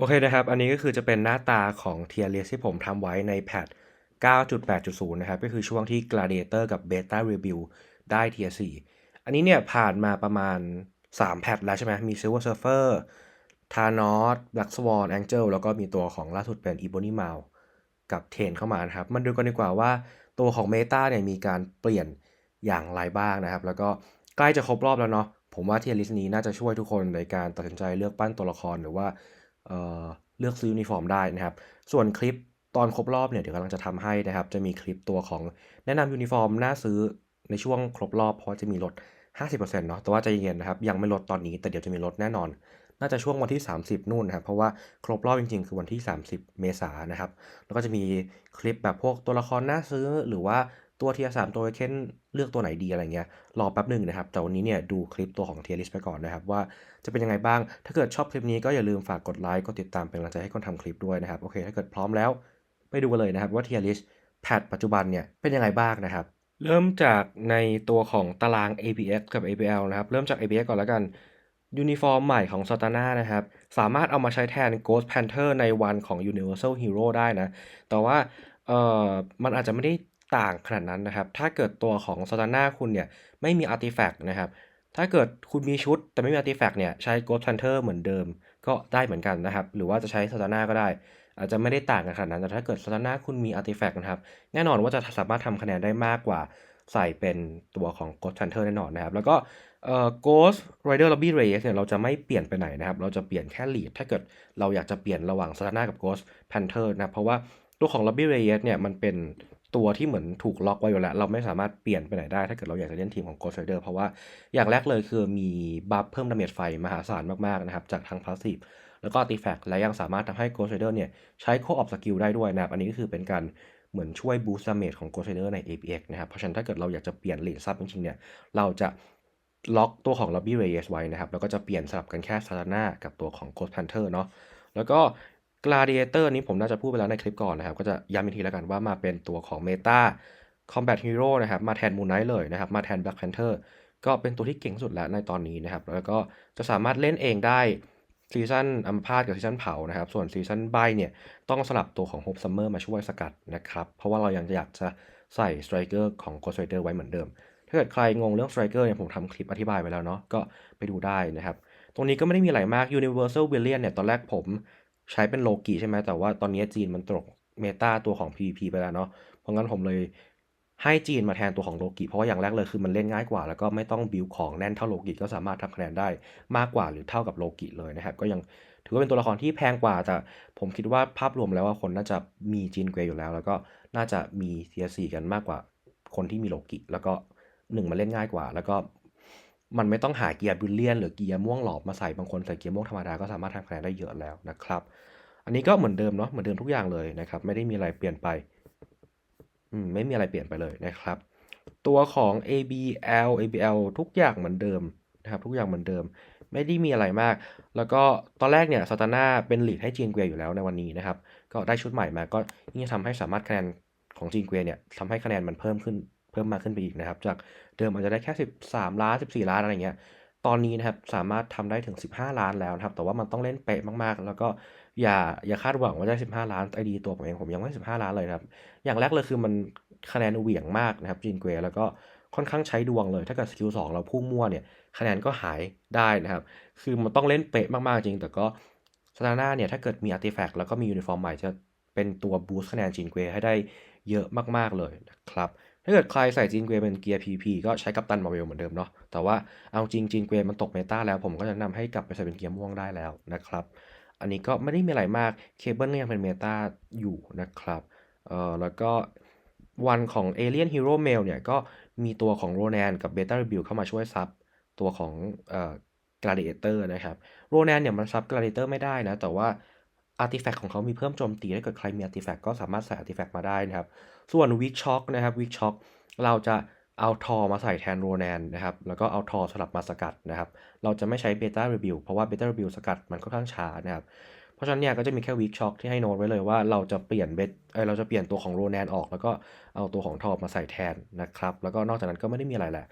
โอเคนะครับ อันนี้ก็คือจะเป็นหน้าตาของ tier list ที่ผมทำไว้ในแพท9.8.0 นะครับ ก็คือช่วงที่ Gladiator กับ Beta Rebuild ได้ tier 4อันนี้เนี่ยผ่านมาประมาณ 3 แพทแล้วใช่ไหมมี Silver Surfer Thanos Black Swan Angel แล้วก็มีตัวของล่าสุดเป็น Ebony m o u กับเทนเข้ามานะครับ มันดูกันดีกว่าว่าตัวของ Meta เนี่ยมีการเปลี่ยนอย่างไรบ้างนะครับ แล้วก็ใกล้จะครบรอบแล้วเนาะ ผมว่า tier list นี้น่าจะช่วยทุกคนในการตัดสินใจเลือกปั้นตัวละครหรือว่า เเลือกซื้อยูนิฟอร์มได้นะครับ ส่วนคลิปตอนครบรอบเนี่ยเดี๋ยวกำลังจะทำให้นะครับ จะมีคลิปตัวของแนะนำยูนิฟอร์มน่าซื้อในช่วงครบรอบเพราะจะมีลด 50%เนาะ แต่ว่าใจเย็นนะครับ ยังไม่ลดตอนนี้ แต่เดี๋ยวจะมีลดแน่นอน น่าจะช่วงวันที่ 30 นู่นนะครับ เพราะว่าครบรอบจริงๆ คือวันที่ 30 เมษายนนะครับ แล้วก็จะมีคลิปแบบพวกตัวละครน่าซื้อหรือว่า ตัวเทียสามตัวเค้นเลือกตัวไหนดีอะไรเงี้ยรอแป๊บหนึ่งนะครับแต่วันนี้เนี่ยดูคลิปตัวของเทียริสไปก่อนนะครับว่าจะเป็นยังไงบ้าง ถ้าเกิดชอบคลิปนี้ก็อย่าลืมฝากกดไลค์กดติดตามเป็นกำลังใจให้คนทำคลิปด้วยนะครับโอเคถ้าเกิดพร้อมแล้วไปดูกันเลยนะครับว่าเทียริสแพทปัจจุบันเนี่ยเป็นยังไงบ้างนะครับเริ่มจากในตัวของตาราง APX กับ APL นะครับ เริ่มจาก APX ก่อนแล้วกัน ยูนิฟอร์มใหม่ของ s a t a n a นะครับ สามารถเอามาใช้แทน Ghost Panther ในวันของ Universal Hero ได้นะ แต่ว่าเอ่อมันอาจจะไม่ได้ ต่างขนาดนั้นนะครับ ถ้าเกิดตัวของ s a t a n a คุณเนี่ยไม่มีอาร์ติแฟกต์นะครับ ถ้าเกิดคุณมีชุดแต่ไม่มีอาร์ติแฟกต์เนี่ยใช้ Ghost Panther เหมือนเดิมก็ได้เหมือนกันนะครับ หรือว่าจะใช้ s a t a n a ก็ได้ อาจจะไม่ได้ต่างกันขนาดนั้น แต่ถ้าเกิด s a t a n a คุณมีอาร์ติแฟกต์นะครับ แน่นอนว่าจะสามารถทำคะแนนได้มากกว่าใส่เป็นตัวของ Ghost Panther แน่นอนนะครับ แล้วก็เอ่อ Ghost Rider Lobby Race เนี่ยเราจะไม่เปลี่ยนไปไหนนะครับ เราจะเปลี่ยนแค่ lead ถ้าเกิดเราอยากจะเปลี่ยนระหว่าง s a t a n a กับ Ghost Panther นะ เพราะว่าตัวของ Lobby Race เนี่ยมันเป็น ตัวที่เหมือนถูกล็อกไว้อยู่แล้ว เราไม่สามารถเปลี่ยนไปไหนได้ ถ้าเกิดเราอยากจะเล่นทีมของ Ghost Rider เพราะว่าอย่างแรกเลยคือมีบัฟเพิ่มดาเมจไฟมหาศาลมากๆนะครับ จากทางพาสซีฟแล้วก็อติแฟกและยังสามารถทำให้ Ghost Rider เนี่ยใช้โคออฟสกิลได้ด้วยนะครับอันนี้ก็คือเป็นการเหมือนช่วยบูสต์ดาเมจของ Ghost Rider ใน APX นะครับ เพราะฉะนั้นถ้าเกิดเราอยากจะเปลี่ยนเลนซับจริงๆเนี่ยเราจะล็อกตัวของ Lobby Reyes ไว้นะครับแล้วก็จะเปลี่ยนสลับกันแค่ Satana กับตัวของ Ghost Panther เนาะแล้วก็ Gladiator นี้ผมน่าจะพูดไปแล้วในคลิปก่อนนะครับ ก็จะย้ำอีกทีแล้วกันว่ามาเป็นตัวของ Meta Combat Hero นะครับ มาแทน Moon Knight เลยนะครับ มาแทน Black Panther ก็เป็นตัวที่เก่งสุดแล้วในตอนนี้นะครับ แล้วก็จะสามารถเล่นเองได้ซีซันอัมพาตกับซีซันเผานะครับ ส่วนซีซันใบเนี่ยต้องสลับตัวของ Hope Summer มาช่วยสกัดนะครับ เพราะว่าเรายังอยากจะใส่ Striker ของ Ghost Rider ไว้เหมือนเดิม ถ้าเกิดใครงงเรื่อง Striker เนี่ยผมทำคลิปอธิบายไปแล้วเนาะก็ไปดูได้นะครับ ตรงนี้ก็ไม่ได้มีอะไรมาก Universal Villain เนี่ยตอนแรกผม ใช้เป็นโลกิใช่ไหมแต่ว่าตอนนี้จีนมันตกเมตาตัวของ PVP ไปแล้วเนาะเพราะงั้นผมเลยให้จีนมาแทนตัวของโลกิเพราะว่าอย่างแรกเลยคือมันเล่นง่ายกว่า แล้วก็ไม่ต้องบิวของแน่นเท่าโลกิก็สามารถทำคะแนนได้มากกว่าหรือเท่ากับโลกิเลยนะครับ ก็ยังถือว่าเป็นตัวละครที่แพงกว่า แต่ผมคิดว่าภาพรวมแล้วว่าคนน่าจะมีจีนเกรย์อยู่แล้ว แล้วก็น่าจะมีเทียสี่กันมากกว่าคนที่มีโลกิแล้วก็หนึ่งมันเล่นง่ายกว่า แล้วก็ มันไม่ต้องหาเกียร์บิลเลียนหรือเกียร์ม่วงหลอบมาใส่บางคนใส่เกียร์ม่วงธรรมดาก็สามารถทำคะแนนได้เยอะแล้วนะครับ อันนี้ก็เหมือนเดิมเนาะเหมือนเดิมทุกอย่างเลยนะครับไม่ได้มีอะไรเปลี่ยนไปอืมไม่มีอะไรเปลี่ยนไปเลยนะครับ ตัวของ ABL ABL ทุกอย่างเหมือนเดิมนะครับทุกอย่างเหมือนเดิม ไม่ได้มีอะไรมาก แล้วก็ตอนแรกเนี่ยซาตาน่าเป็นลีดให้จีนเกวียอยู่แล้วในวันนี้นะครับ ก็ได้ชุดใหม่มาก็ยิ่งทำให้สามารถคะแนนของจีนเกวียเนี่ยทำให้คะแนนมันเพิ่มขึ้น เพิ่มมากขึ้นไปอีกนะครับ จากเดิมอาจจะได้แค่ 13 ล้าน 14 ล้านอะไรเงี้ย ตอนนี้นะครับสามารถทำได้ถึง 15 ล้านแล้วนะครับ แต่ว่ามันต้องเล่นเป๊ะมากๆ แล้วก็อย่าอย่าคาดหวังว่าจะได้ 15 ล้านไอดีตัวผมเองผมยังไม่ 15 ล้านเลยนะครับ อย่างแรกเลยคือมันคะแนนเหวี่ยงมากนะครับจีนเกวแล้วก็ค่อนข้างใช้ดวงเลย ถ้าเกิดสกิลสองเราพุ่งมั่วเนี่ยคะแนนก็หายได้นะครับ คือมันต้องเล่นเป๊ะมากๆจริง แต่ก็สตาร์นาเนี่ยถ้าเกิดมีอาร์ติแฟกต์แล้วก็มียูนิฟอร์มใหม่จะเป็นตัวบูสต์คะแนนจีนเกวให้ได้เยอะมากๆเลยนะครับ ถ้าเกิดใครใส่จีนเกวเป็นเกียร์ PP ก็ใช้กัปตันมาเวลเหมือนเดิมเนาะ แต่ว่าเอาจริงจีนเกวมันตกเมตาแล้ว ผมก็จะแนะนำให้กลับไปใส่เป็นเกียร์ม่วงได้แล้วนะครับ อันนี้ก็ไม่ได้มีอะไรมาก เคเบิลก็ยังเป็นเมตาอยู่นะครับ เอ่อ แล้วก็วันของ Alien Hero Mail เนี่ยก็มีตัวของโรแนนกับ Beta Rebuild เข้ามาช่วยซับตัวของเอ่อ Gladiator นะครับ โรแนนเนี่ยมันซับ Gladiator ไม่ได้นะ แต่ว่า อาร์ติแฟกต์ของเขามีเพิ่มโจมตีถ้าเกิดใครมีอาร์ติแฟกต์ก็สามารถใส่อาร์ติแฟกต์มาได้นะครับ ส่วนวิกช็อคนะครับวิกช็อคเราจะเอาทอมาใส่แทนโรแนนนะครับ แล้วก็เอาทอสลับมาสกัดนะครับ เราจะไม่ใช้เบต้ารีวิวเพราะว่าเบต้ารีวิวสกัดมันค่อนข้างช้านะครับ เพราะฉะนั้นเนี่ยก็จะมีแค่วิกช็อคที่ให้โน้ตไว้เลยว่าเราจะเปลี่ยนเบตเออเราจะเปลี่ยนตัวของโรแนนออก แล้วก็เอาตัวของทอมาใส่แทนนะครับ แล้วก็นอกจากนั้นก็ไม่ได้มีอะไรแหละ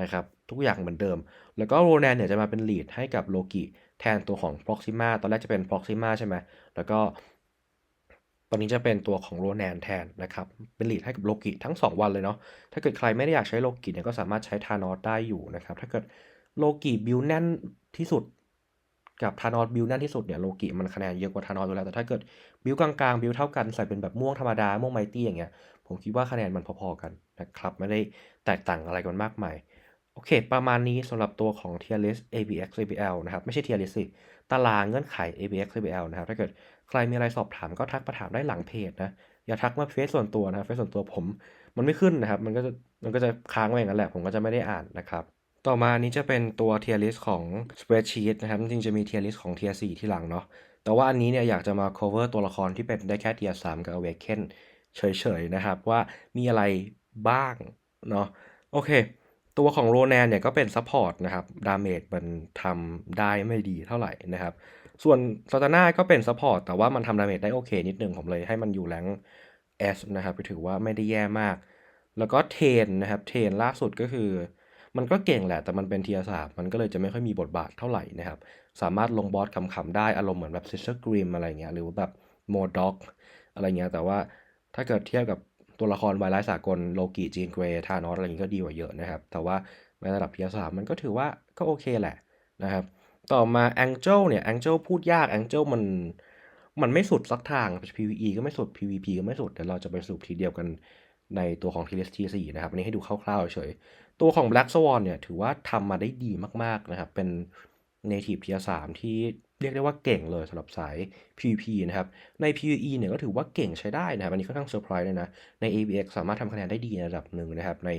นะครับ ทุกอย่างเหมือนเดิม แล้วก็โรแนนเนี่ยจะมาเป็นลีดให้กับโลกิ แทนตัวของ Proxima ตอนแรกจะเป็น Proxima ใช่ไหมแล้วก็ ตอนนี้จะเป็นตัวของโรแนนแทนนะครับ เป็นลีดให้กับโลกิทั้ง 2 วันเลยเนาะ ถ้าเกิดใครไม่ได้อยากใช้โลกิเนี่ยก็สามารถใช้ทานอสได้อยู่นะครับ ถ้าเกิดโลกิบิลแน่นที่สุดกับทานอสบิลแน่นที่สุดเนี่ยโลกิมันคะแนนเยอะกว่าทานอสอยู่แล้ว แต่ถ้าเกิดบิลกลางๆบิลเท่ากันใส่เป็นแบบม่วงธรรมดาม่วงไมตี้อย่างเงี้ย ผมคิดว่าคะแนนมันพอๆกันนะครับ ไม่ได้แตกต่างอะไรกันมากมาย โอเค ประมาณนี้สำหรับตัวของ tier list ABX ABL นะครับ ไม่ใช่ tier list สิตารางเงื่อนไข ABX ABL นะครับ ถ้าเกิดใครมีอะไรสอบถามก็ทักมาถามได้หลังเพจนะ อย่าทักมาเฟซส่วนตัวนะเฟซส่วนตัวผม มันไม่ขึ้นนะครับ มันก็จะมันก็จะค้างไว้อย่างนั้นแหละ ผมก็จะไม่ได้อ่านนะครับต่อมานี้จะเป็นตัว tier list ของ spreadsheet นะครับ จริงๆจะมี tier list ของ tier 4 ที่หลังเนาะ แต่ว่าอันนี้เนี่ยอยากจะมา cover ตัวละครที่เป็นได้แค่ tier 3 กับ awaken เฉยๆนะครับ ว่ามีอะไรบ้างเนาะ โอเค ตัวของโรแนนเนี่ยก็เป็นซัพพอร์ตนะครับดาเมจมันทำได้ไม่ดีเท่าไหร่นะครับ ส่วนซาตาน่าก็เป็นซัพพอร์ตแต่ว่ามันทำดาเมจได้โอเคนิดนึงผมเลยให้มันอยู่แรงเอสนะครับถือว่าไม่ได้แย่มาก แล้วก็เทนนะครับเทนล่าสุดก็คือ มันก็เก่งแหละ แต่มันเป็นเทียสามมันก็เลยจะไม่ค่อยมีบทบาทเท่าไหร่นะครับ สามารถลงบอสขำๆได้อารมณ์เหมือนแบบซิสเตอร์กริมอะไรเงี้ยหรือแบบโมด็อกอะไรเงี้ยแต่ว่าถ้าเกิดเทียบกับ ตัวละครวายร้ายสากลโลกิจีนเกรทานอสอะไรอย่างนี้ก็ดีกว่าเยอะนะครับ แต่ว่าในระดับเทียสามมันก็ถือว่าก็โอเคแหละนะครับ ต่อมาแองเจิลเนี่ยแองเจิลพูดยากแองเจิลมันมันไม่สุดสักทาง PVE ก็ไม่สุด PVP ก็ไม่สุดเดี๋ยวเราจะไปสรุปทีเดียวกันในตัวของ TLS T4 นะครับอันนี้ให้ดูคร่าวๆเฉยตัวของ Black Swan เนี่ยถือว่าทำมาได้ดีมากๆนะครับ เป็น Native Tier 3ที่ เรียกได้ว่าเก่งเลยสำหรับสาย PVP นะครับ ใน PVE เนี่ยก็ถือว่าเก่งใช้ได้นะครับ อันนี้ค่อนข้างเซอร์ไพรส์เลยนะ ใน ABX สามารถทำคะแนนได้ดีในระดับหนึ่งนะครับ ใน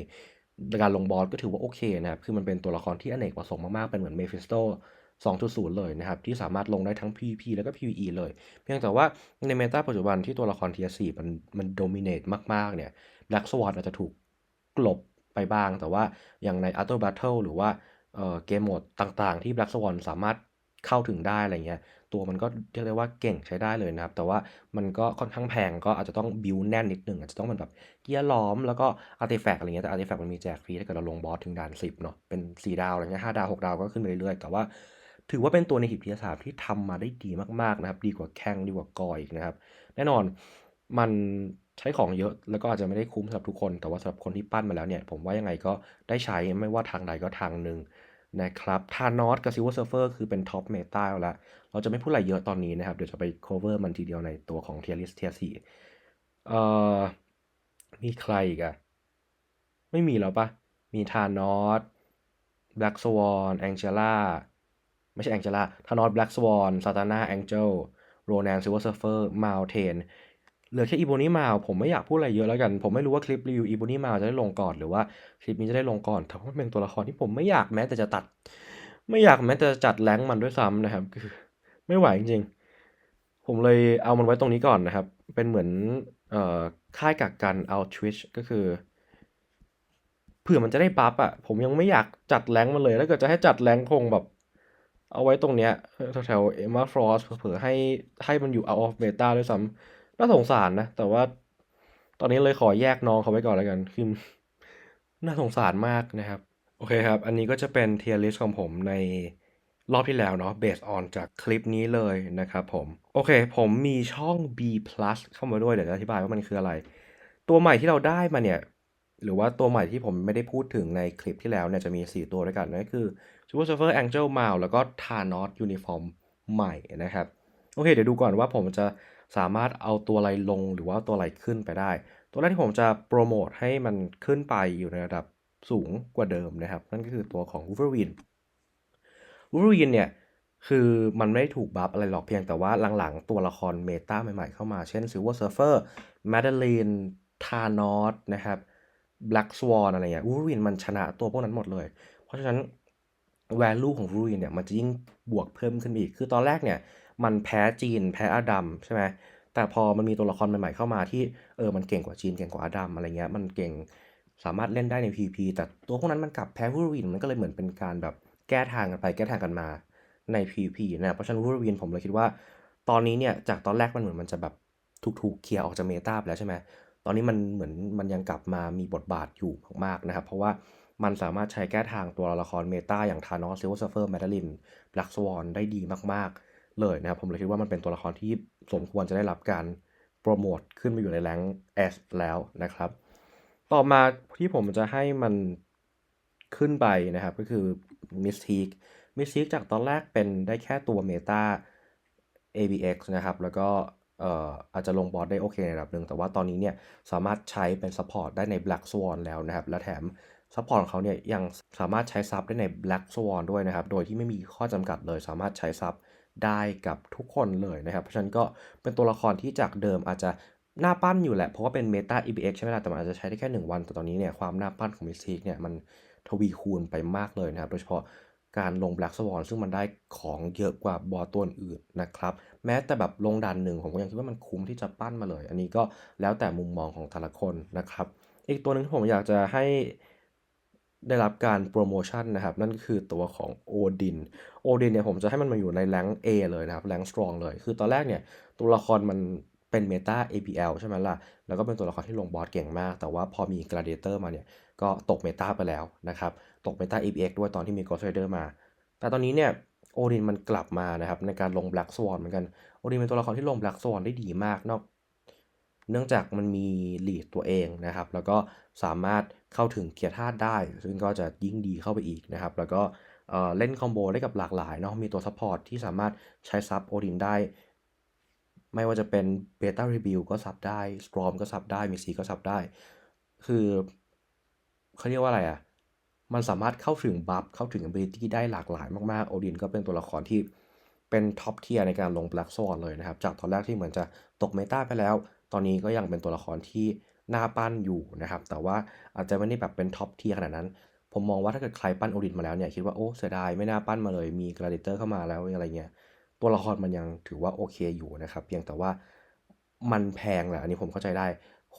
การลงบอสก็ถือว่าโอเคนะครับ คือมันเป็นตัวละครที่อเนกประสงค์มาก ๆ เป็นเหมือน Mephisto 2.0 เลยนะครับ ที่สามารถลงได้ทั้ง PVP แล้วก็ PVE เลย เพียงแต่ว่าในเมตาปัจจุบันที่ตัวละคร Tier 4มันมันโดมิเนตมาก ๆ เนี่ย Black Swan อาจจะถูกกลบไปบ้าง แต่ว่าอย่างใน After Battle หรือว่าเเกมโหมดต่างๆ ที่ Black Swan สามารถ เข้าถึงได้อะไรเงี้ยตัวมันก็เรียกได้ว่าเก่งใช้ได้เลยนะครับ แต่ว่ามันก็ค่อนข้างแพงก็อาจจะต้องบิวแน่นนิดหนึ่งอาจจะต้องเป็นแบบเกียร์ล้อมแล้วก็อาร์ติแฟกต์อะไรเงี้ยแต่อาร์ติแฟกต์มันมีแจกฟรีถ้าเกิดเราลงบอสถึงด่าน10เนาะเป็น 4 ดาวอะไรเงี้ย5ดาว 6 ดาวก็ขึ้นไปเรื่อยๆแต่ว่าถือว่าเป็นตัวในหิบทีสามที่ทำมาได้ดีมากๆนะครับ ดีกว่าแข้งดีกว่ากอยอีกนะครับ แน่นอนมันใช้ของเยอะแล้วก็อาจจะไม่ได้คุ้มสำหรับทุกคน แต่ว่าสำหรับคนที่ปั้นมาแล้วเนี่ย ผมว่ายังไงก็ได้ใช้ไม่ว่าทางใดก็ทางหนึ่ง นะครับทานอสกับซิลเวอร์เซิร์ฟเฟอร์คือเป็นท็อปเมตาแล้ว เราจะไม่พูดอะไรเยอะตอนนี้นะครับ เดี๋ยวจะไป cover มันทีเดียวในตัวของเทียริสเทียสี่เอ่อมีใครอีกอะไม่มีแล้วปะมีทานอสแบล็กสวอนแองเจล่าไม่ใช่แองเจล่าทานอสแบล็กสวอนซาตาน่าแองเจลโรแนนซิลเวอร์เซิร์ฟเฟอร์มาลเทน เหลือแค่อีโบนี่มาผมไม่อยากพูดอะไรเยอะแล้วกัน ผมไม่รู้ว่าคลิปรีวิวอีโบนี่มาจะได้ลงก่อนหรือว่าคลิปนี้จะได้ลงก่อนแต่ว่ามันเป็นตัวละครที่ผมไม่อยากแม้แต่จะตัด ไม่อยากแม้แต่จะจัดแรงมันด้วยซ้ำนะครับคือไม่ไหวจริงๆ ผมเลยเอามันไว้ตรงนี้ก่อนนะครับ เป็นเหมือนเอ่อค่ายกักกันเอา Twitch ก็คือเผื่อมันจะได้บัฟอะผมยังไม่อยากจัดแรงมันเลยถ้าเกิดจะให้จัดแรงคงแบบเอาไว้ตรงเนี้ยแถวเอมาฟรอสเผื่อให้ให้มันอยู่ out of beta ด้วยซ้ำ น่าสงสารนะ แต่ว่าตอนนี้เลยขอแยกน้องเขาไว้ก่อนแล้วกัน คือน่าสงสารมากนะครับ โอเคครับ อันนี้ก็จะเป็น tier list ของผมในรอบที่แล้วเนาะ based on จากคลิปนี้เลยนะครับผม โอเค ผมมีช่อง B plus เข้ามาด้วย เดี๋ยวจะอธิบายว่ามันคืออะไร ตัวใหม่ที่เราได้มาเนี่ย หรือว่าตัวใหม่ที่ผมไม่ได้พูดถึงในคลิปที่แล้วเนี่ย จะมี 4 ตัวด้วยกันนั่นก็คือ Super Surfer Angel m o u แล้วก็ Thanos Uniform ใหม่นะครับ โอเค เดี๋ยวดูก่อนว่าผมจะ สามารถเอาตัวอะไรลงหรือว่าตัวอะไรขึ้นไปได้ ตัวแรกที่ผมจะโปรโมทให้มันขึ้นไปอยู่ในระดับสูงกว่าเดิมนะครับ นั่นก็คือตัวของ Wolverine Wolverine เนี่ยคือมันไม่ได้ถูกบัฟอะไรหรอกเพียงแต่ว่าหลังๆ ตัวละครเมตาใหม่ๆเข้ามา เช่น Silver Surfer Madeline Thanos นะครับ Black Swan อะไรอย่างเงี้ย Wolverine มันชนะตัวพวกนั้นหมดเลย เพราะฉะนั้น value ของ Wolverine เนี่ยมันจะยิ่งบวกเพิ่มขึ้นอีก คือตอนแรกเนี่ย มันแพ้จีนแพ้อาดัมใช่ไหมแต่พอมันมีตัวละครใหม่ๆเข้ามาที่เออมันเก่งกว่าจีนเก่งกว่าอาดัมอะไรเงี้ยมันเก่งสามารถเล่นได้ใน PVP แต่ตัวพวกนั้นมันกลับแพ้วูลวินมันก็เลยเหมือนเป็นการแบบแก้ทางกันไปแก้ทางกันมาใน PVP นะเพราะฉะนั้นวูลวินผมเลยคิดว่า ตอนนี้เนี่ยจากตอนแรกมันเหมือนมันจะแบบถูกๆเคลียร์ออกจากเมตาไปแล้วใช่ไหมตอนนี้มันเหมือนมันยังกลับมามีบทบาทอยู่มากๆนะครับ เพราะว่ามันสามารถใช้แก้ทางตัวละครเมตาอย่างทานอสซิลเวอร์เซอร์แมดลิน Black Swan ได้ดีมากๆ เลยนะครับผมเลยคิดว่ามันเป็นตัวละครที่สมควรจะได้รับการโปรโมทขึ้นมาอยู่ในแรง S แล้วนะครับ ต่อมาที่ผมจะให้มันขึ้นไปนะครับก็คือ Mystique Mystique จากตอนแรกเป็นได้แค่ตัว Meta ABX นะครับ แล้วก็เอ่ออาจจะลงบอร์ดได้โอเคในระดับหนึ่งแต่ว่าตอนนี้เนี่ยสามารถใช้เป็นซัพพอร์ตได้ใน Black Swan แล้วนะครับ และแถมซัพพอร์ตของเขาเนี่ยยังสามารถใช้ซับได้ใน Black Swan ด้วยนะครับ โดยที่ไม่มีข้อจำกัดเลยสามารถใช้ซับ ได้กับทุกคนเลยนะครับ เพราะฉะนั้นก็เป็นตัวละครที่จากเดิมอาจจะหน้าปั้นอยู่แหละ เพราะว่าเป็น Meta EBX ใช่ไหมล่ะ แต่มันอาจจะใช้ได้แค่ 1 วัน แต่ตอนนี้เนี่ยความหน้าปั้นของ m y s t i c เนี่ยมันทวีคูณไปมากเลยนะครับ โดยเฉพาะการลง Black Swan ซึ่งมันได้ของเยอะกว่าบอตัวอื่นนะครับ แม้แต่แบบลงดันหนึ่งผมก็ยังคิดว่ามันคุ้มที่จะปั้นมาเลย อันนี้ก็แล้วแต่มุมมองของแต่ละคนนะครับ อีกตัวหนึ่งที่ผมอยากจะให้ ได้รับการโปรโมชั่นนะครับ นั่นก็คือตัวของโอดินโอดินเนี่ยผมจะให้มันมาอยู่ในแรง A เลยนะครับแรง strong เลย คือตอนแรกเนี่ยตัวละครมันเป็นเมตา APL ใช่ไหมล่ะ แล้วก็เป็นตัวละครที่ลงบอสเก่งมาก แต่ว่าพอมี Gladiator มาเนี่ยก็ตกเมตาไปแล้วนะครับ ตกเมตา APX ด้วยตอนที่มี Ghost Rider มา แต่ตอนนี้เนี่ยโอดินมันกลับมานะครับในการลง Black Swan เหมือนกันโอดินเป็นตัวละครที่ลง Black Swan ได้ดีมากนอก เนื่องจากมันมีลีดตัวเองนะครับ แล้วก็สามารถ เข้าถึงเกียร์ธาตุได้ ซึ่งก็จะยิ่งดีเข้าไปอีกนะครับ แล้วก็เเล่นคอมโบได้กับหลากหลายเนาะมีตัวซัพพอร์ตที่สามารถใช้ซับโอดินได้ ไม่ว่าจะเป็นเบต้ารีบิวก็ซับได้สตรอมก็ซับได้มีซีก็ซับได้ คือเขาเรียกว่าอะไรอะ่ะมันสามารถเข้าถึงบัฟเข้าถึง ability ได้หลากหลายมากๆ โอดินก็เป็นตัวละครที่เป็นท็อปเทียร์ในการลง Black Swan เลยนะครับ จากตอนแรกที่เหมือนจะตกเมตาไปแล้ว ตอนนี้ก็ยังเป็นตัวละครที่ หน่าปั้นอยู่นะครับ แต่ว่าอาจจะไม่ได้แบบเป็นท็อปเทียร์ขนาดนั้น ผมมองว่าถ้าเกิดใครปั้นโอดินมาแล้วเนี่ยคิดว่าโอ้เสียดายไม่น่าปั้นมาเลย มีกราดิเตอร์เข้ามาแล้วอะไรเงี้ย ตัวละครมันยังถือว่าโอเคอยู่นะครับ เพียงแต่ว่ามันแพงแหละอันนี้ผมเข้าใจได้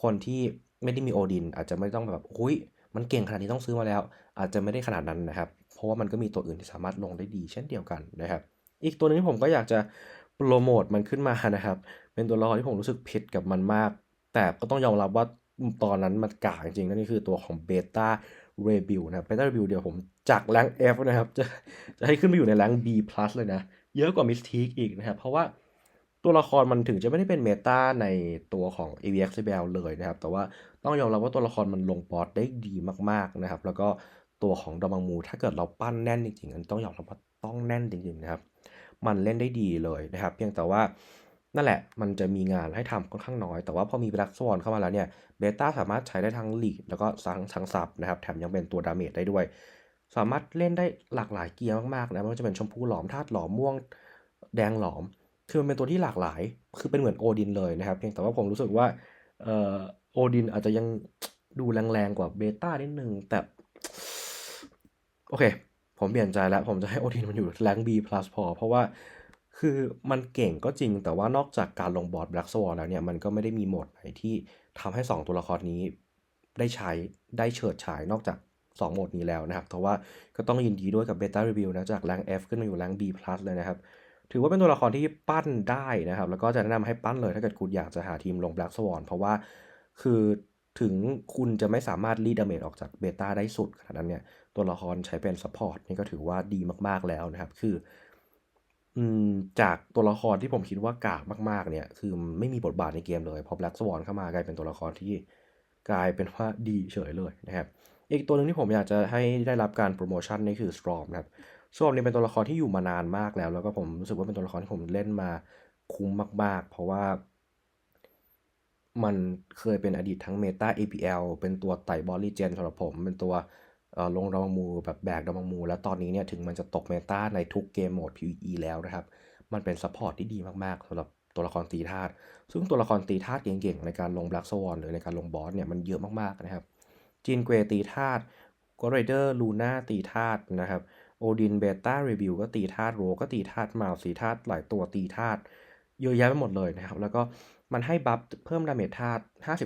คนที่ไม่ได้มีโอดิน อาจจะไม่ต้องแบบอุ้ยมันเก่งขนาดนี้ต้องซื้อมาแล้ว อาจจะไม่ได้ขนาดนั้นนะครับ เพราะว่ามันก็มีตัวอื่นที่สามารถลงได้ดี เช่นเดียวกันนะครับ อีกตัวหนึงที่ผมก็อยากจะโปรโมทมันขึ้นมานะครับ เป็นตัวละครที่ผมรู้สึกผิดกับมันมาก แต่ก็ต้องยอมรับว่าตอนนั้นมันกากจริงๆนั่นคือตัวของเบต้าเรบิวนะครับเบต้าเรบิวเดี๋ยวผมจากแรง F นะครับ จะจะให้ขึ้นไปอยู่ในแรง B+ เลยนะ เยอะกว่ามิสทีกอีกนะครับ เพราะว่าตัวละครมันถึงจะไม่ได้เป็นเมตาในตัวของ AVX CBL เลยนะครับ แต่ว่าต้องยอมรับว่าตัวละครมันลงบอสได้ดีมากๆนะครับ แล้วก็ตัวของดอมังมูถ้าเกิดเราปั้นแน่นจริงๆอันต้องยอมรับว่าต้องแน่นจริงๆนะครับ มันเล่นได้ดีเลยนะครับ เพียงแต่ว่า นั่นแหละ มันจะมีงานให้ทำค่อนข้างน้อย แต่ว่าพอมี Black Swan เข้ามาแล้วเนี่ยเบต้าสามารถใช้ได้ทั้งลีดแล้วก็ทั้งทั้งซับนะครับ แถมยังเป็นตัวดาเมจได้ด้วย สามารถเล่นได้หลากหลายเกียร์มากๆนะไม่ว่าจะเป็นชมพูหลอมธาตุหลอมม่วงแดงหลอม คือมันเป็นตัวที่หลากหลาย คือเป็นเหมือนโอดินเลยนะครับเพียงแต่ว่าผมรู้สึกว่าเอ่อโอดินอาจจะยังดูแรงๆกว่าเบต้านิดนึงแต่โอเค ผมเปลี่ยนใจแล้ว ผมจะให้โอดินมันอยู่แรง B+ พอ เพราะว่า คือมันเก่งก็จริงแต่ว่านอกจากการลงบอร์ด Black Swan แล้วเนี่ย มันก็ไม่ได้มีโหมดไหนที่ทำให้ 2 ตัวละครนี้ได้ใช้ได้เฉิดฉายนอกจาก 2 โหมดนี้แล้วนะครับแต่ว่าก็ต้องยินดีด้วยกับ Beta Review นะจากแรง F ขึ้นมาอยู่แรง B+ เลยนะครับ ถือว่าเป็นตัวละครที่ปั้นได้นะครับ แล้วก็จะแนะนำให้ปั้นเลยถ้าเกิดคุณอยากจะหาทีมลง Black Swan เพราะว่าคือถึงคุณจะไม่สามารถรีดดาเมจออกจากเบต้าได้สุดขนาดนั้นเนี่ยตัวละครใช้เป็นซัพพอร์ตนี่ก็ถือว่าดีมากๆแล้วนะครับ คือ อืมจากตัวละครที่ผมคิดว่ากากมาก ๆ เนี่ย คือไม่มีบทบาทในเกมเลยพอ Black Swan เข้ามากลายเป็นตัวละครที่กลายเป็นว่าดีเฉยเลยนะครับอีกตัวหนึ่งที่ผมอยากจะให้ได้รับการโปรโมชั่นนี่คือ Storm นะครับ Storm เนี่ยเป็นตัวละครที่อยู่มานานมากแล้ว แล้วก็ผมรู้สึกว่าเป็นตัวละครที่ผมเล่นมาคุ้มมาก ๆ เพราะว่า มันเคยเป็นอดีตทั้ง Meta APL เป็นตัวไต่บอลลีเจนสำหรับผมเป็นตัว ลงดอมังมูแบบแบกดอมังมู แล้วตอนนี้เนี่ยถึงมันจะตกเมตาในทุกเกมโหมด PVE แล้วนะครับ มันเป็นซัพพอร์ตที่ดีมากๆสำหรับตัวละครตีธาตุซึ่งตัวละครตีธาตุเก่งๆ ในการลง Black Swan หรือในการลงบอสเนี่ยมันเยอะมากๆนะครับจีนเกรตีธาตุกอไรเดอร์ลูน่าตีธาตุนะครับโอดินเบต้ารีวิวก็ตีธาตุโรก็ตีธาตุมาสีธาตุหลายตัวตีธาตุเยอะแยะไปหมดเลยนะครับ แล้วก็ มันให้บัฟเพิ่มดาเมจธาตุ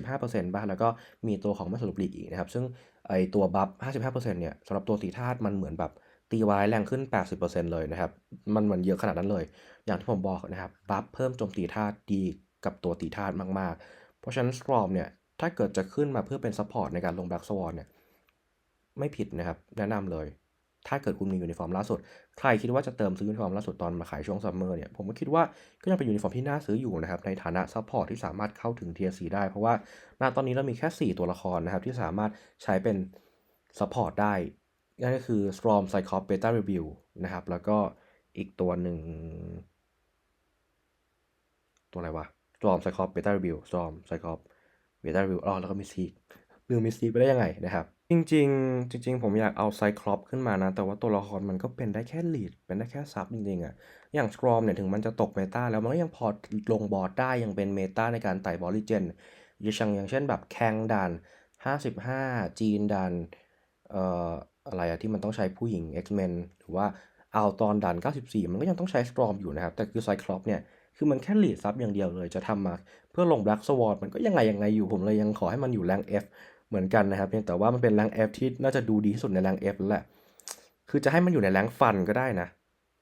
55%บ้างแล้วก็มีตัวของม่สรุปลีกอีกนะครับ ซึ่งไอตัวบัฟ55%เนี่ยสำหรับตัวตีธาตุมันเหมือนแบบตีไว้แรงขึ้น 80%เลยนะครับ มันมันเยอะขนาดนั้นเลย อย่างที่ผมบอกนะครับ บัฟเพิ่มโจมตีธาตุดีกับตัวตีธาตุมากๆ เพราะฉะนั้น Storm เนี่ย ถ้าเกิดจะขึ้นมาเพื่อเป็นซัพพอร์ตในการลง Black Swan เนี่ย ไม่ผิดนะครับ แนะนำเลย ถ้าเกิดคุณมียูนิฟอร์มล่าสุด ใครคิดว่าจะเติมซื้อยูนิฟอร์มล่าสุดตอนมาขายช่วงซัมเมอร์เนี่ย ผมก็คิดว่าก็ยังเป็นยูนิฟอร์มที่น่าซื้ออยู่นะครับ ในฐานะซัพพอร์ตที่สามารถเข้าถึง Tier 4ได้ เพราะว่าณตอนนี้เรามีแค่ 4 ตัวละครนะครับ ที่สามารถใช้เป็นซัพพอร์ตได้ นั่นก็คือ Storm Cyclops Beta Review นะครับ แล้วก็อีกตัวหนึ่ง ตัวอะไรวะ Storm Cyclops Beta Review Storm Cyclops Beta Review อ๋อแล้วก็มิสซีลืมมิสซีไปได้ยังไงนะครับ จริง ๆ จริง ๆ ผมอยากเอา Cyclops ขึ้นมานะ แต่ว่าตัวละครมันก็เป็นได้แค่ลีดเป็นได้แค่ซับจริง ๆ อะ อย่าง Storm เนี่ย ถึงมันจะตกเมตาแล้ว มันก็ยังพอลงบอร์ดได้ ยังเป็นเมตาในการไต่บอลลิเจนอย่างอย่างเช่นแบบแคงดัน 55 จีนดัน เอ่อ อะไรอะที่มันต้องใช้ผู้หญิง X-Men หรือว่าเอาตอนดัน 94 มันก็ยังต้องใช้ Storm อยู่นะครับ แต่คือ Cyclops เนี่ยคือมันแค่ลีดซับอย่างเดียวเลยจะทำมา เพื่อลง Black Sword มันก็ยังไงยังไงอยู่ผมเลยยังขอให้มันอยู่แรง F เหมือนกันนะครับเพียงแต่ว่ามันเป็นแรง F ที่น่าจะดูดีที่สุดในแรง F แล้วแหละ คือจะให้มันอยู่ในแรงฟันก็ได้นะ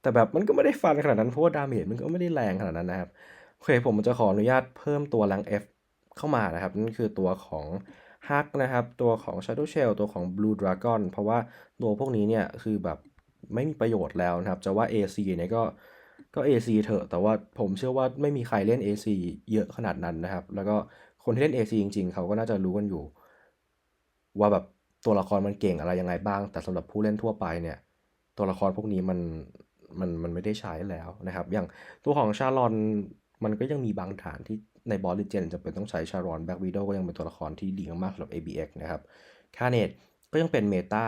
แต่แบบมันก็ไม่ได้ฟันขนาดนั้นเพราะว่าดาเมจมันก็ไม่ได้แรงขนาดนั้นนะครับโอเคผมจะขออนุญาตเพิ่มตัวแรง F เข้ามานะครับนั่นคือตัวของฮักนะครับ ตัวของ Shadow Shell ตัวของ Blue Dragon เพราะว่าตัวพวกนี้เนี่ยคือแบบไม่มีประโยชน์แล้วนะครับ จะว่า AC เนี่ยก็ก็ AC เถอะ แต่ว่าผมเชื่อว่าไม่มีใครเล่น AC เยอะขนาดนั้นนะครับ แล้วก็คนที่เล่น AC จริง ๆ เขาก็น่าจะรู้กันอยู่ ว่าแบบตัวละครมันเก่งอะไรยังไงบ้าง แต่สำหรับผู้เล่นทั่วไปเนี่ย ตัวละครพวกนี้มันมันมันไม่ได้ใช้แล้วนะครับ อย่างตัวของชาลอนมันก็ยังมีบางฐานที่ในบอลลิเจนจะเป็นต้องใช้ชารอนแบ็กวีโดก็ยังเป็นตัวละครที่ดีมากๆสำหรับ ABX นะครับคาเนตก็ยังเป็นเมตา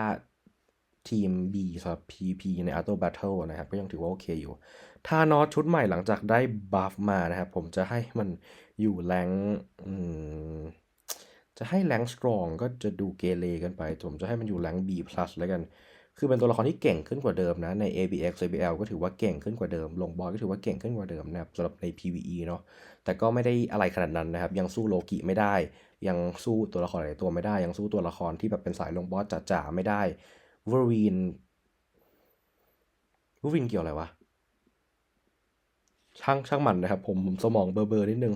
ทีม B สำหรับ PP ใน Auto Battle นะครับ ก็ยังถือว่าโอเคอยู่ถ้านอตชุดใหม่หลังจากได้บัฟมานะครับ ผมจะให้มันอยู่แรงอืม จะให้แรงสตรองก็จะดูเกเรกันไป ผมจะให้มันอยู่แรง B+ แล้วกัน คือเป็นตัวละครที่เก่งขึ้นกว่าเดิมนะ ใน ABX ABL ก็ถือว่าเก่งขึ้นกว่าเดิม ลงบอลก็ถือว่าเก่งขึ้นกว่าเดิมนะครับสำหรับใน PVE เนาะ แต่ก็ไม่ได้อะไรขนาดนั้นนะครับ ยังสู้โลกิไม่ได้ ยังสู้ตัวละครหลายตัวไม่ได้ ยังสู้ตัวละครที่แบบเป็นสายลงบอสจ๋าๆไม่ได้วูล์วีนวูล์วีนเกี่ยวอะไรวะ ช่างช่างมันนะครับ ผมผมสมองเบอร์เบอร์นิดนึง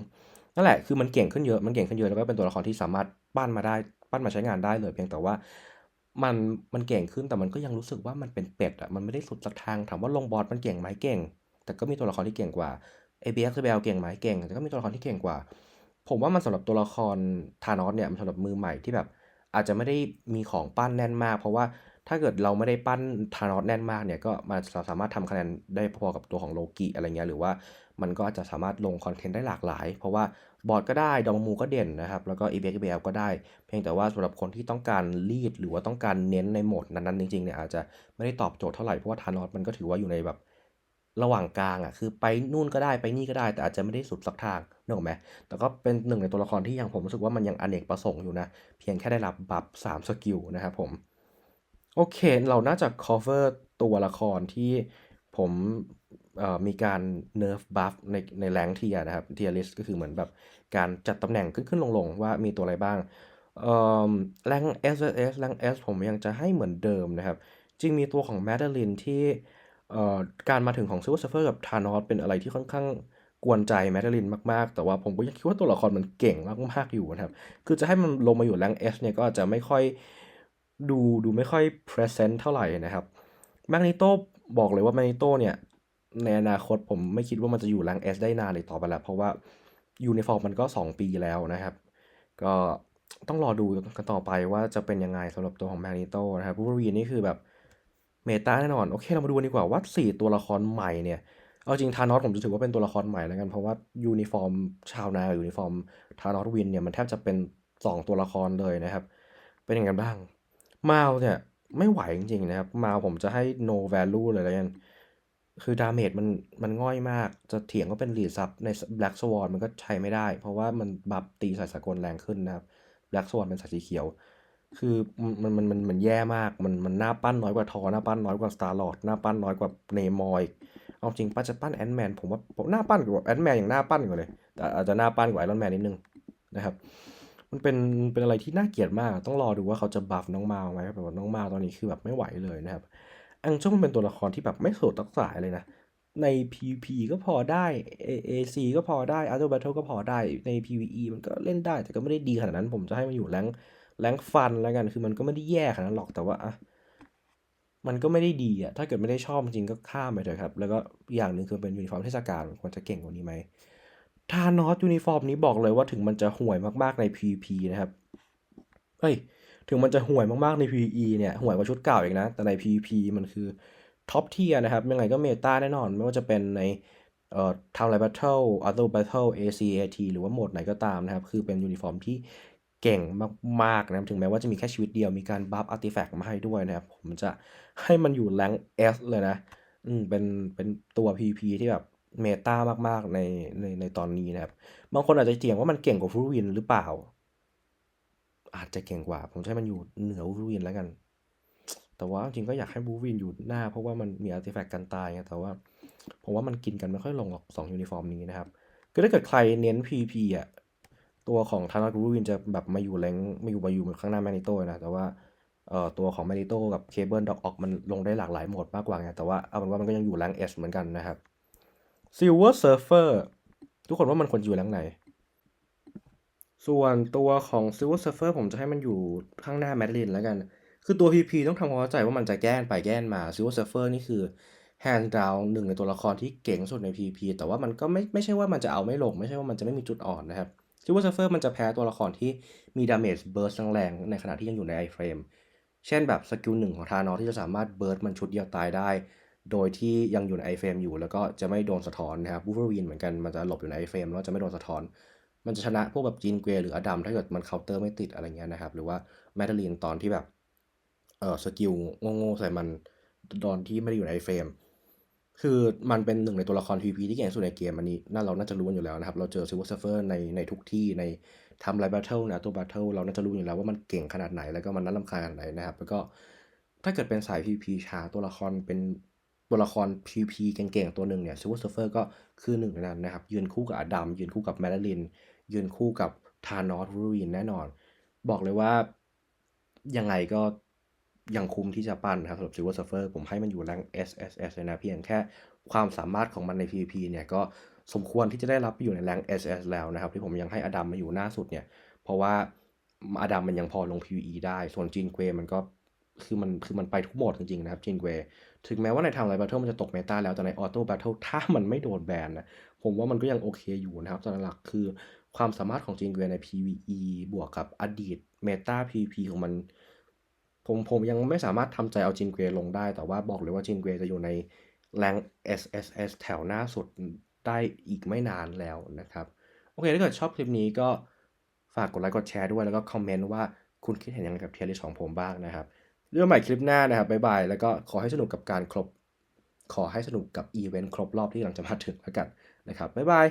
นั่นแหละคือมันเก่งขึ้นเยอะมันเก่งขึ้นเยอะแล้วก็เป็นตัวละครที่สามารถปั้นมาได้ปั้นมาใช้งานได้เลย เพียงแต่ว่ามันมันเก่งขึ้นแต่มันก็ยังรู้สึกว่ามันเป็นเป็ดอะมันไม่ได้สุดสักทางถามว่าลงบอสมันเก่งไหมเก่ง แต่ก็มีตัวละครที่เก่งกว่า ABX ABL เบลเก่งไหมเก่งแต่ก็มีตัวละครที่เก่งกว่า ผมว่ามันสำหรับตัวละครธานอสเนี่ยมันสำหรับมือใหม่ที่แบบ อาจจะไม่ได้มีของปั้นแน่นมาก เพราะว่าถ้าเกิดเราไม่ได้ปั้นธานอสแน่นมากเนี่ยก็มันสามารถทำคะแนนได้พอกับตัวของโลกิอะไรเงี้ยหรือว่า มันก็จะสามารถลงคอนเทนต์ได้หลากหลาย เพราะว่าบอร์ดก็ได้ดองมูก็เด่นนะครับ แล้วก็ EBX EBL ก็ได้ เพียงแต่ว่าสำหรับคนที่ต้องการลีดหรือว่าต้องการเน้นในโหมดนั้นๆ จริงๆเนี่ยอาจจะไม่ได้ตอบโจทย์เท่าไหร่ เพราะว่าธานอสมันก็ถือว่าอยู่ในแบบระหว่างกลางอะคือไปนู่นก็ได้ไปนี่ก็ได้ แต่อาจจะไม่ได้สุดสักทางนึกออกไหมแต่ก็เป็นหนึ่งในตัวละครที่ยังผมรู้สึกว่ามันยังอเนกประสงค์อยู่นะ เพียงแค่ได้รับบัฟสามสกิลนะครับผม โอเค เราน่าจะ cover ตัวละครที่ผม มีการ nerf buff ในในแรงเทียนะครับ tier list ก็คือเหมือนแบบการจัดตำแหน่งขึ้นขึ้นลงลงว่ามีตัวอะไรบ้างแรง S S แรง S ผมยังจะให้เหมือนเดิมนะครับ จริงมีตัวของ Madeline ที่การมาถึงของ Silver Surfer กับ Thanos เป็นอะไรที่ค่อนข้างกวนใจ Madeline มากๆ แต่ว่าผมก็ยังคิดว่าตัวละครมันเก่งมากๆอยู่นะครับ คือจะให้มันลงมาอยู่แรง S เนี่ยก็อาจจะไม่ค่อยดูดูไม่ค่อย present เท่าไหร่นะครับแมกนิโตบอกเลยว่าแมกนิโตเนี่ย ในอนาคตผมไม่คิดว่ามันจะอยู่แรง S ได้นานเลยต่อไปแล้ว เพราะว่ายูนิฟอร์มมันก็ 2 ปีแล้วนะครับ ก็ต้องรอดูกันต่อไปว่าจะเป็นยังไงสำหรับตัวของแมกนิโตนะครับบูเบอรีนี่คือแบบเมตาแน่นอน โอเค เรามาดูกันดีกว่าว่า 4 ตัวละครใหม่เนี่ย เอาจริงทานอสผมจะถือว่าเป็นตัวละครใหม่แล้วกัน เพราะว่ายูนิฟอร์มชาวนายูนิฟอร์มทานอสวินเนี่ยมันแทบจะเป็น 2 ตัวละครเลยนะครับ เป็นยังไงบ้าง มาวเนี่ยไม่ไหวจริงๆนะครับ มาผมจะให้ no value เลยแล้วกัน คือดาเมจมันมันง่อยมาก จะเถียงก็เป็นลีดซับใน Black Swan มันก็ใช้ไม่ได้ เพราะว่ามันบัฟตีสายสากลแรงขึ้นนะครับ Black Swan เป็นสายสีเขียว คือมันมันมันมันแย่มาก มันมันหน้าปั้นน้อยกว่าทอหน้าปั้นน้อยกว่า Star Lord หน้าปั้นน้อยกว่าเนมอยเอาจริงป้าจะปั้นแอนด์แมนผมว่าผมหน้าปั้นกว่าแอนด์แมนอย่างหน้าปั้นกว่าเลย แต่อาจจะหน้าปั้นกว่าไอรอนแมนนิดนึงนะครับ มันเป็นเป็นอะไรที่น่าเกลียดมาก ต้องรอดูว่าเขาจะบัฟน้องมาวไหมแบบว่าน้องมาวตอนนี้คือแบบไม่ไหวเลยนะครับ อังโจมันเป็นตัวละครที่แบบไม่สดตักสายเลยนะ ใน PVP ก็พอได้ AAC ก็พอได้ Auto Battle ก็พอได้ ใน PVE มันก็เล่นได้ แต่ก็ไม่ได้ดีขนาดนั้น ผมจะให้มันอยู่แรงแรงฟันแล้วกัน คือมันก็ไม่ได้แย่ขนาดนั้นหรอก แต่ว่าอะมันก็ไม่ได้ดีอะถ้าเกิดไม่ได้ชอบจริงๆก็ข้ามไปเถอะครับ แล้วก็อีกอย่างหนึ่งคือเป็นยูนิฟอร์มเทศกาลควรจะเก่งกว่านี้ไหมทานอสยูนิฟอร์มนี้บอกเลยว่าถึงมันจะห่วยมากๆใน PVP นะครับ เอ้ย ถึงมันจะห่วยมากๆใน PVE เนี่ยห่วยกว่าชุดเก่าอีกนะ แต่ใน PVP มันคือท็อปเทียนะครับ ยังไงก็เมตาแน่นอน ไม่ว่าจะเป็นในเอ่อทำไร Battle Auto Battle AC AT หรือว่าโหมดไหนก็ตามนะครับ คือเป็นยูนิฟอร์มที่เก่งมากๆนะถึงแม้ว่าจะมีแค่ชีวิตเดียวมีการบัฟอาร์ติแฟกต์มาให้ด้วยนะครับ ผมจะให้มันอยู่แรง S เลยนะ อืมเป็นเป็นตัว PVP ที่แบบเมตามากๆในในในตอนนี้นะครับ บางคนอาจจะเถียงว่ามันเก่งกว่าฟูวินหรือเปล่า อาจจะเก่งกว่า ผมให้มันอยู่เหนือวูวินแล้วกัน แต่ว่าจริงๆก็อยากให้วูวินอยู่หน้า เพราะว่ามันมีอาร์ติแฟกต์กันตายไงแต่ว่าผมว่ามันกินกันไม่ค่อยลงหรอกสองยูนิฟอร์มนี้นะครับคือถ้าเกิดใครเน้น PVP อะตัวของทานอสวูวินจะแบบมาอยู่แรงมาอยู่มาอยู่ข้างหน้าแมนิโต้นะแต่ว่าเอ่อตัวของแมนิโต้กับเคเบิลด็อกออกมันลงได้หลากหลายโหมดมากกว่าไงแต่ว่าเอาเป็นว่ามันก็ยังอยู่แรงเอสเหมือนกันนะครับซิลเวอร์เซิร์ฟเฟอร์ทุกคนว่ามันควรอยู่แรงไหน ส่วนตัวของ Silver Surfer ผมจะให้มันอยู่ข้างหน้าแมดลินแล้วกัน คือตัว PP ต้องทำความเข้าใจว่ามันจะแก้นไปแก้นมา Silver Surfer นี่คือ hands down หนึ่งในตัวละครที่เก่งสุดใน PP แต่ว่ามันก็ไม่ไม่ใช่ว่ามันจะเอาไม่ลง ไม่ใช่ว่ามันจะไม่มีจุดอ่อนนะครับ Silver Surfer มันจะแพ้ตัวละครที่มี damage burst แรงในขณะที่ยังอยู่ใน iframe เช่นแบบสกิลหนึ่งของทานอที่จะสามารถเบิร์ดมันชุดเดียวตายได้ โดยที่ยังอยู่ใน iframe อยู่แล้วก็จะไม่โดนสะท้อนนะครับ Wolverine เหมือนกันมันจะหลบอยู่ใน iframe แล้วจะไม่โดนสะท้อน มันจะชนะพวกแบบจีนเกรหรืออดัมถ้าเกิดมันเคาน์เตอร์ไม่ติดอะไรเงี้ยนะครับ หรือว่าแมดลีนตอนที่แบบเออสกิลโง่ๆใส่มันตอนที่ไม่ได้อยู่ในเฟรม คือมันเป็นหนึ่งในตัวละคร PVP ที่เก่งสุดในเกมอันนี้น่าเราน่าจะรู้กันอยู่แล้วนะครับ เราเจอซิลเวอร์เซฟเฟอร์ในในทุกที่ในทำไลฟ์แบทเทิลนะตัวแบทเทิลเราน่าจะรู้อยู่แล้วว่ามันเก่งขนาดไหนแล้วก็มันน่ารำคาญขนาดไหนนะครับแล้วก็ถ้าเกิดเป็นสาย PVP ชาตัวละครเป็นตัวละคร PVP เก่งๆตัวหนึ่งเนี่ยซิลเวอร์เซฟเฟอร์ก็คือหนึ่งในนั้นนะครับยืนคู่กับอดัมยืนคู่กับแมดลิน ยืนคู่กับทานอสวูรีนแน่นอน บอกเลยว่ายังไงก็ยังคุ้มที่จะปั้นนะครับสำหรับ Silver Surfer ผมให้มันอยู่แรง S S S เลยนะเพียงแค่ความสามารถของมันใน PVP เนี่ยก็สมควรที่จะได้รับอยู่ในแรง S S แล้วนะครับ ที่ผมยังให้อดัมมาอยู่หน้าสุดเนี่ย เพราะว่าอดัมมันยังพอลง PVE ได้ส่วนจีนเกวมันก็คือมันคือมันไปทุกโหมดจริงๆนะครับจีนเกวถึงแม้ว่าในทางไลฟ์แบทเทิลมันจะตกเมตาแล้วแต่ในออโต้แบทเทิลถ้ามันไม่โดนแบนนะผมว่ามันก็ยังโอเคอยู่นะครับแต่หลักคือ ความสามารถของจีนเกวใน PVE บวกกับอดีตเมตา PVP ของมัน ผมผมยังไม่สามารถทำใจเอาจินเกวลงได้ แต่ว่าบอกเลยว่าจินเกวจะอยู่ในแรง SSS แถวหน้าสุดได้อีกไม่นานแล้วนะครับ โอเคถ้าเกิดชอบคลิปนี้ก็ฝากกดไลค์กดแชร์ด้วยแล้วก็คอมเมนต์ว่าคุณคิดเห็นยังไงกับเทียร์ลิสของผมบ้างนะครับเรื่องใหม่คลิปหน้านะครับบ๊ายบาย แล้วก็ขอให้สนุกกับการครบ ขอให้สนุกกับอีเวนต์ครบรอบที่กำลังจะมาถึงแล้วกันนะครับบ๊ายบาย